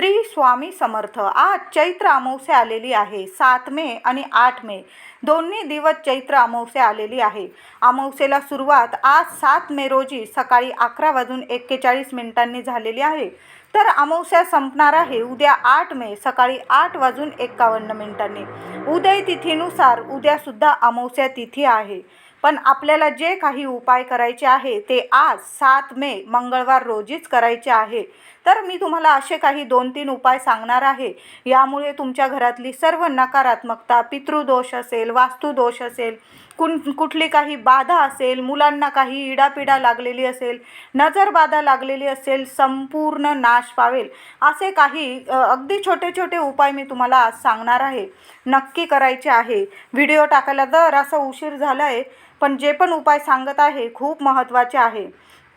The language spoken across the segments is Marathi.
श्री स्वामी समर्थ. आज चैत्र अमावस्या आलेली आहे. सात मे आणि आठ मे. दोन्ही दिवस चैत्र अमावस्या आलेली आहे. अमावस्येला सुरुवात आज सात मे रोजी सकाळी अकरा वाजून एक्केचाळीस मिनिटांनी झालेली आहे. तर अमावस्या संपणार आहे उद्या आठ मे सकाळी आठ वाजून एक्कावन्न मिनिटांनी. उदय तिथीनुसार उद्यासुद्धा अमावस्या तिथी आहे. पण आपल्याला जे काही उपाय करायचे आहे ते आज सात मे मंगळवार रोजीच करायचे आहे. तर मी तुम्हाला असे काही दोन तीन उपाय सांगणार आहे. यामुळे तुमच्या घरातली सर्व नकारात्मकता पितृदोष असेल वास्तुदोष असेल कुण कुठली काही बाधा असेल मुलांना काही इडापिडा लागलेली असेल नजरबाधा लागलेली असेल संपूर्ण नाश पावेल असे काही अगदी छोटे छोटे उपाय मी तुम्हाला आज सांगणार आहे. नक्की करायचे आहे. व्हिडिओ टाकायला जर असा उशीर झाला आहे पण जे पण उपाय सांगत आहे खूप महत्त्वाचे आहे.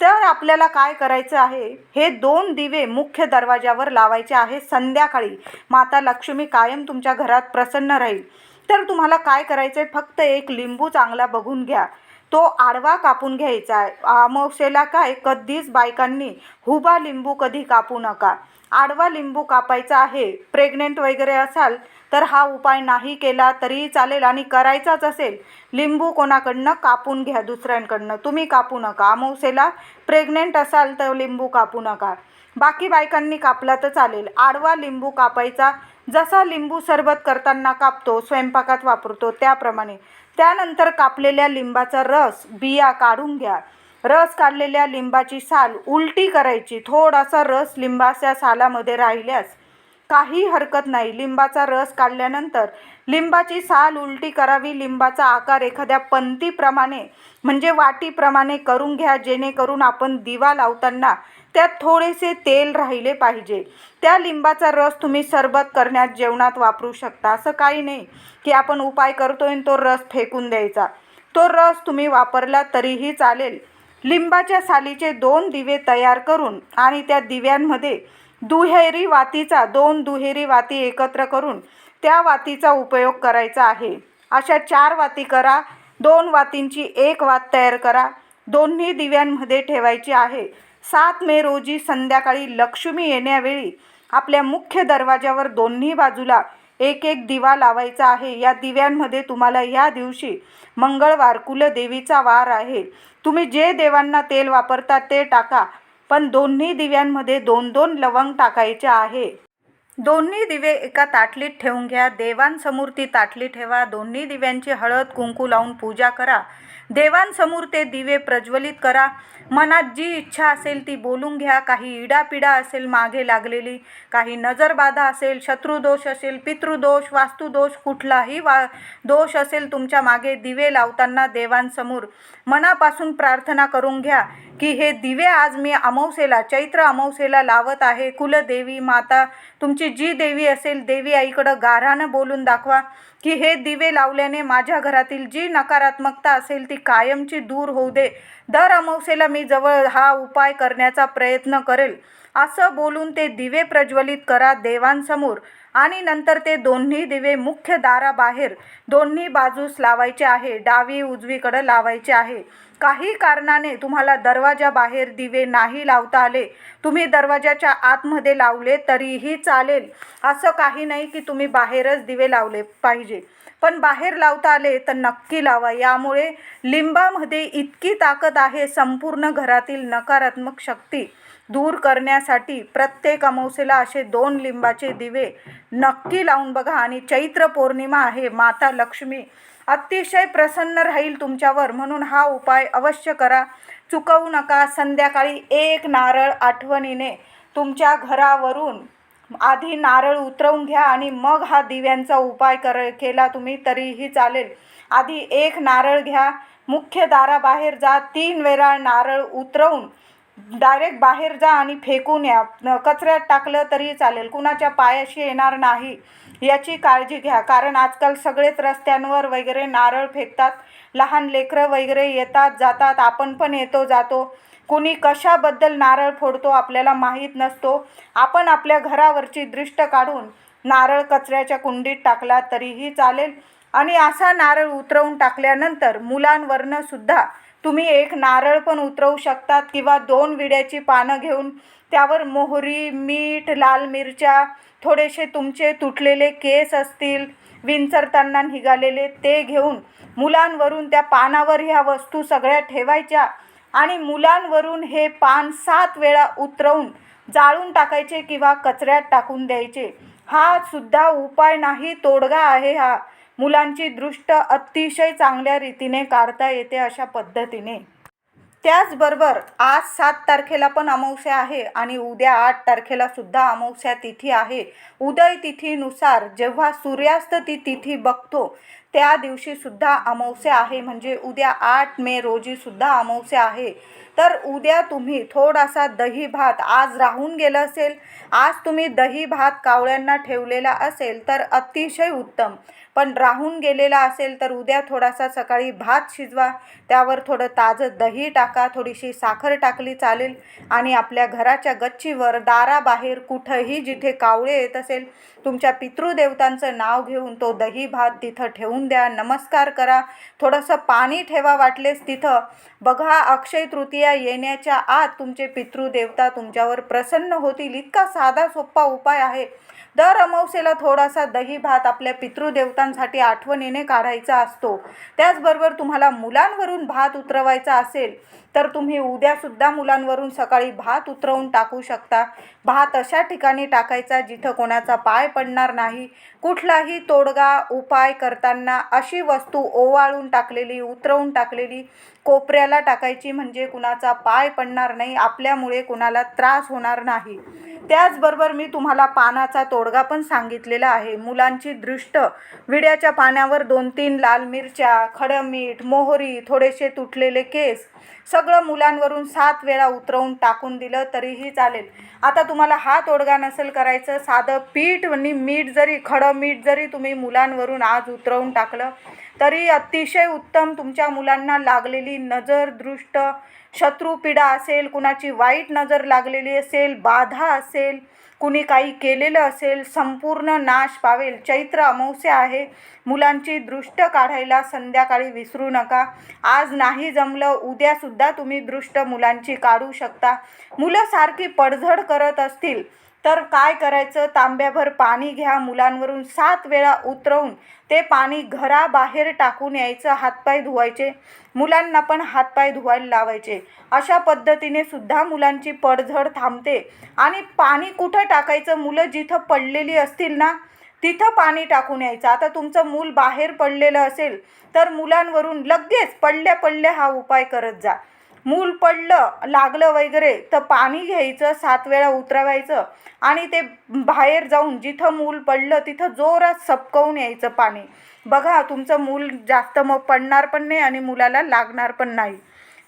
तर आपल्याला काय करायचं आहे? हे दोन दिवे मुख्य दरवाजावर लावायचे आहे संध्याकाळी. माता लक्ष्मी कायम तुमच्या घरात प्रसन्न राहील. तर तुम्हाला काय करायचं आहे फक्त एक लिंबू चांगला बघून घ्या. तो आडवा कापून घ्यायचा आहे. अमावस्येला काय? कधीच बायकांनी हुबा लिंबू कधी कापू नका. आडवा लिंबू कापायचा आहे. प्रेग्नेंट वगैरे असाल तर हा उपाय नाही केला तरीही चालेल आणि करायचाच असेल. लिंबू कोणाकडनं? कापून घ्या दुसऱ्यांकडनं. तुम्ही कापू नका. अमावसेला प्रेग्नेंट असाल तर लिंबू कापू नका. बाकी बायकांनी कापला तर चालेल. आडवा लिंबू कापायचा. जसा लिंबू सरबत करताना कापतो स्वयंपाकात वापरतो त्याप्रमाणे. त्यानंतर कापलेल्या लिंबाचा रस बिया काढून घ्या. रस काढलेल्या लिंबाची साल उलटी करायची. थोडासा रस लिंबाच्या सालामध्ये राहिल्यास काही हरकत नाही. लिंबाचा रस काढल्यानंतर लिंबाची साल उलटी करावी. लिंबाचा आकार एखाद्या पंतीप्रमाणे म्हणजे वाटीप्रमाणे करून घ्या. जेणेकरून आपण दिवा लावताना त्यात थोडेसे तेल राहिले पाहिजे. त्या लिंबाचा रस तुम्ही सरबत करण्यात जेवणात वापरू शकता. असं काही नाही की आपण उपाय करतोय आणि तो रस फेकून द्यायचा. तो रस तुम्ही वापरला तरीही चालेल. लिंबाच्या सालीचे दोन दिवे तयार करून आणि त्या दिव्यांमध्ये दुहेरी वातीचा दोन दुहेरी वाती एकत्र करून त्या वातीचा उपयोग करायचा आहे. अशा चार वाती करा दोन वातींची एक वात तयार करा दोन्ही दिव्यांमध्ये ठेवायची आहे. सात मे रोजी संध्याकाळी लक्ष्मी येण्यावेळी आपल्या मुख्य दरवाज्यावर दोन्ही बाजूला एक एक दिवा लावायचा आहे. या दिव्यांमध्ये तुम्हाला या दिवशी मंगळवार कुलदेवीचा वार आहे. तुम्ही जे देवांना तेल वापरता ते टाका. पण दोन्ही दिव्यांमध्ये दोन दोन लवंग टाकायचे आहे. दोन्ही दिवे एका ताटलीत ठेवून घ्या. देवांसमोर ती ताटली ठेवा. दोन्ही दिव्यांची हळद कुंकू लावून पूजा करा. देवांसमोर ते दिवे प्रज्वलित करा. मनात जी इच्छा असेल ती बोलून घ्या. काही इडापिडा असेल मागे लागलेली. काही नजरबाधा असेल शत्रुदोष असेल पितृदोष वास्तुदोष कुठलाही वा दोष असेल तुमच्या मागे दिवे लावताना देवांसमोर. मनापासून प्रार्थना करून घ्या की हे दिवे आज मी अमावसेला चैत्र अमावस्येला लावत आहे. कुलदेवी माता तुमची जी देवी असेल देवी आईकडं गारानं बोलून दाखवा की हे दिवे लावल्याने माझ्या घरातील जी नकारात्मकता असेल ती कायमची दूर होऊ दे. दर अमावस्येला मी जवळ हा उपाय करण्याचा प्रयत्न करेल. असं बोलून ते दिवे प्रज्वलित करा देवांसमोर. आणि नंतर ते दोन्ही दिवे मुख्य दाराबाहेर दोन्ही बाजूस लावायचे आहे डावी उजवीकडं लावायचे आहे. काही कारणाने तुम्हाला दरवाजाबाहेर दिवे नाही लावता आले. तुम्ही दरवाजाच्या आतमध्ये लावले तरीही चालेल. असं काही नाही की तुम्ही बाहेरच दिवे लावले पाहिजे. पण बाहेर लावता आले तर नक्की लावा. यामुळे लिंबामध्ये इतकी ताकद आहे संपूर्ण घरातील नकारात्मक शक्ती दूर करण्यासाठी प्रत्येक अमावस्येला असे दोन लिंबाचे दिवे नक्की लावून बघा. आणि चैत्र पौर्णिमा आहे माता लक्ष्मी अतिशय प्रसन्न राहील तुमच्यावर. म्हणून हा उपाय अवश्य करा. चुकवू नका. संध्याकाळी एक नारळ आठवणीने तुमच्या घरावरून आधी नारळ उतरवून घ्या आणि मग हा दिव्यांचा उपाय कर केला तुम्ही तरीही चालेल. आधी एक नारळ घ्या. मुख्य दाराबाहेर जा. तीन वेळा नारळ उतरवून डायरेक्ट बाहेर जा आणि फेकून या. कचऱ्यात टाकलं तरी चालेल. कुणाच्या पायाशी येणार नाही याची काळजी घ्या. कारण आजकाल सगळेच रस्त्यांवर वगैरे नारळ फेकतात. लहान लेकरं वगैरे येतात जातात. आपण पण येतो जातो. कुणी कशाबद्दल नारळ फोडतो आपल्याला माहीत नसतो. आपण आपल्या घरावरची दृष्ट काढून नारळ कचऱ्याच्या कुंडीत टाकला तरीही चालेल. आणि असा नारळ उतरवून टाकल्यानंतर मुलांवरनं सुद्धा तुम्ही एक नारळ पण उतरवू शकतात किंवा दोन विड्याची पानं घेऊन त्यावर मोहरी मीठ लाल मिरच्या थोडेसे तुमचे तुटलेले केस असतील विंचरताना निघालेले ते घेऊन मुलांवरून त्या पानावर ह्या वस्तू सगळ्या ठेवायच्या. आणि मुलांवरून हे पान सात वेळा उतरवून जाळून टाकायचे किंवा कचऱ्यात टाकून द्यायचे. हा सुद्धा उपाय नाही तोडगा आहे हा. मुलांची दृष्ट अतिशय चांगल्या रीतीने काढता येते अशा पद्धतीने. त्याचबरोबर आज सात तारखेला पण अमावस्या आहे आणि उद्या आठ तारखेला सुद्धा अमावस्या तिथी आहे. उदय तिथीनुसार जेव्हा सूर्यास्त ती तिथी बघतो त्या दिवशी सुद्धा अमावस्या आहे म्हणजे उद्या आठ मे रोजी सुद्धा अमावस्या आहे. तर उद्या तुम्ही थोडासा दही भात आज राहून गेलं असेल आज तुम्ही दही भात कावळ्यांना ठेवलेला असेल तर अतिशय उत्तम. पण राहून गेलेला असेल तर उद्या थोडासा सकाळी भात शिजवा त्यावर थोडं ताजं दही टाका थोडीशी साखर टाकली चालेल आणि आपल्या घराच्या गच्चीवर दाराबाहेर कुठंही जिथे कावळे येत असेल तुमच्या पितृदेवतांचं नाव घेऊन तो दही भात तिथं ठेवून द्या नमस्कार करा थोडंसं पाणी ठेवा वाटलेस तिथं. बघा अक्षय तृतीया येण्याच्या आत तुमचे पितृदेवता तुमच्यावर प्रसन्न होतील. इतका साधा सोपा उपाय आहे. दर अमावस्येला थोडासा दही भात आपल्या पितृदेवतांसाठी आठवणीने काढायचा असतो. त्याचबरोबर तुम्हाला मुलांवरून भात उतरवायचा असेल तर तुम्ही उद्यासुद्धा मुलांवरून सकाळी भात उतरवून टाकू शकता. भात अशा ठिकाणी टाकायचा जिथं कोणाचा पाय पडणार नाही. कुठलाही तोडगा उपाय करताना अशी वस्तू ओवाळून टाकलेली उतरवून टाकलेली कोपऱ्याला टाकायची म्हणजे कुणाचा पाय पडणार नाही आपल्यामुळे कुणाला त्रास होणार नाही. त्याचबरोबर मी तुम्हाला पानाचा तोड तोडगा पण सांगितलेला आहे. मुलांची दृष्ट विड्याच्या पाण्यावर दोन तीन लाल मिरच्या खडं मीठ मोहरी थोडेसे तुटलेले केस सगळं मुलांवरून सात वेळा उतरवून टाकून दिलं तरीही चालेल. आता तुम्हाला हा तोडगा नसेल करायचं साधं पीठ आणि मीठ जरी खडं मीठ जरी तुम्ही मुलांवरून आज उतरवून टाकलं तरी अतिशय उत्तम तुमच्या मुलांना लागलेली नजर दृष्ट शत्रुपीडा असेल कुणाची वाईट नजर लागलेली असेल बाधा असेल कुणी काही केलेलं असेल संपूर्ण नाश पावेल. चैत्र अमावस्या आहे. मुलांची दृष्ट काढायला संध्याकाळी विसरू नका. आज नाही जमलं उद्यासुद्धा तुम्ही दृष्ट मुलांची काढू शकता. मुलं सारखी पडझड करत असतील. तर काय करायचं? तांब्याभर पाणी घ्या. मुलांवरून सात वेळा उतरवून ते पाणी घराबाहेर टाकून यायचं. हातपाय धुवायचे. मुलांना पण हातपाय धुवायला लावायचे. अशा पद्धतीने सुद्धा मुलांची पडझड थांबते. आणि पाणी कुठं टाकायचं? मुलं जिथं पडलेली असतील ना तिथं पाणी टाकून यायचं. आता तुमचं मूल बाहेर पडलेलं असेल तर मुलांवरून लगेच पडल्या पडल्या हा उपाय करत जा. मूल पडलं लागलं वगैरे तर पाणी घ्यायचं सात वेळा उतरवायचं आणि ते बाहेर जाऊन जिथं मूल पडलं तिथं जोरात सपकवून यायचं पाणी. बघा तुमचं मूल जास्त मग पडणार पण नाही आणि मुलाला लागणार पण नाही.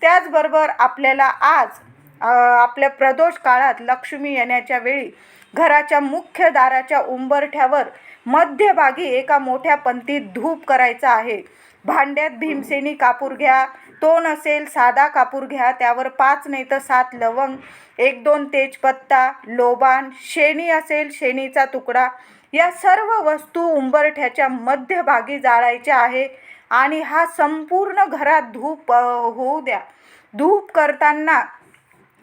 त्याचबरोबर आपल्याला आज आपल्या प्रदोष काळात लक्ष्मी येण्याच्या वेळी घराच्या मुख्य दाराच्या उंबरठ्यावर मध्यभागी एका मोठ्या पंतीत धूप करायचा आहे. भांड्यात भीमसेनी कापूर घ्या तो नसेल साधा कापूर घ्या त्यावर पाच नाही तर सात लवंग एक दोन तेजपत्ता लोबान शेणी असेल शेणीचा तुकडा या सर्व वस्तू उंबरठ्याच्या मध्यभागी जाळायच्या आहे आणि हा संपूर्ण घरात धूप होऊ द्या. धूप करताना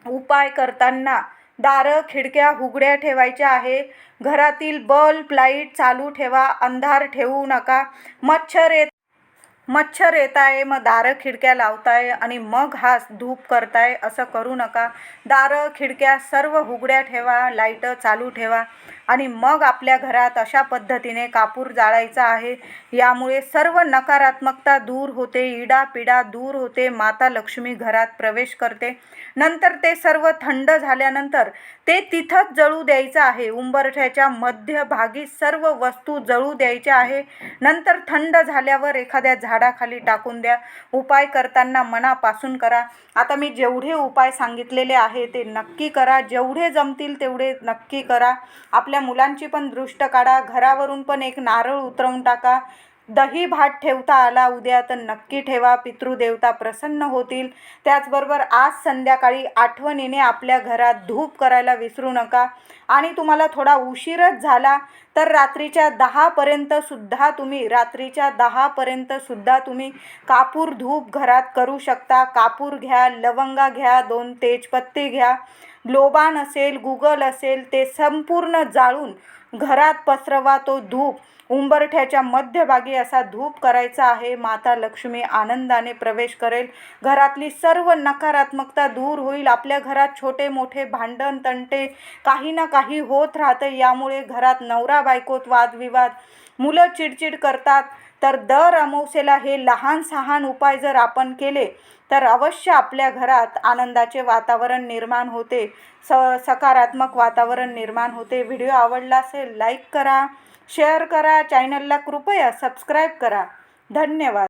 उपाय करताना दारं खिडक्या हुगड्या ठेवायच्या आहे. घरातील बल्ब लाइट चालू ठेवा अंधार ठेवू नका. मच्छर येत मच्छर येत आहे मग दारं खिडक्या लावताय आणि मग हा धूप करताय असं करू नका. दारं खिडक्या सर्व उघड्या ठेवा लाईटं चालू ठेवा आणि मग आपल्या घरात अशा पद्धतीने कापूर जाळायचा आहे. यामुळे सर्व नकारात्मकता दूर होते इडापिडा दूर होते माता लक्ष्मी घरात प्रवेश करते. नंतर ते सर्व थंड झाल्यानंतर ते तिथंच जळू द्यायचं आहे. उंबरठ्याच्या मध्यभागी सर्व वस्तू जळू द्यायच्या आहे. नंतर थंड झाल्यावर एखाद्या झाडाखाली टाकून द्या. उपाय करताना मनापासून करा. आता मी जेवढे उपाय सांगितलेले आहे ते नक्की करा. जेवढे जमतील तेवढे नक्की करा. आपल्या मुलांची पण दृष्ट काढा. घरावरून पण एक नारळ उतरवून टाका. दही भात ठेवता आला उद्या तर नक्की ठेवा पितृदेवता प्रसन्न होतील. त्याचबरोबर आज संध्याकाळी आठवणीने आपल्या घरात धूप करायला विसरू नका. आणि तुम्हाला थोडा उशीरच झाला तर रात्रीच्या दहापर्यंत सुद्धा तुम्ही रात्रीच्या दहापर्यंत सुद्धा तुम्ही कापूर धूप घरात करू शकता. कापूर घ्या लवंगा घ्या दोन तेजपत्ते घ्या. लोबान असेल गुगल असेल ते संपूर्ण जाळून घरात पसरवा तो धूप. उंबरठ्याच्या मध्यभागी असा धूप करायचा आहे. माता लक्ष्मी आनंदाने प्रवेश करेल. घरातली सर्व नकारात्मकता दूर होईल. आपल्या घरात छोटे मोठे भांडण तंटे काही ना काही होत राहतं. यामुळे घरात नवरा बायकोत वादविवाद. मुलं चिडचिड करतात. तर दर अमावस्येला हे लहान सहान उपाय जर आपण केले तर अवश्य आपल्या घरात आनंदाचे वातावरण निर्माण होते स सकारात्मक वातावरण निर्माण होते. व्हिडिओ आवडला असेल लाईक करा शेअर करा चॅनलला कृपया सबस्क्राईब करा. धन्यवाद.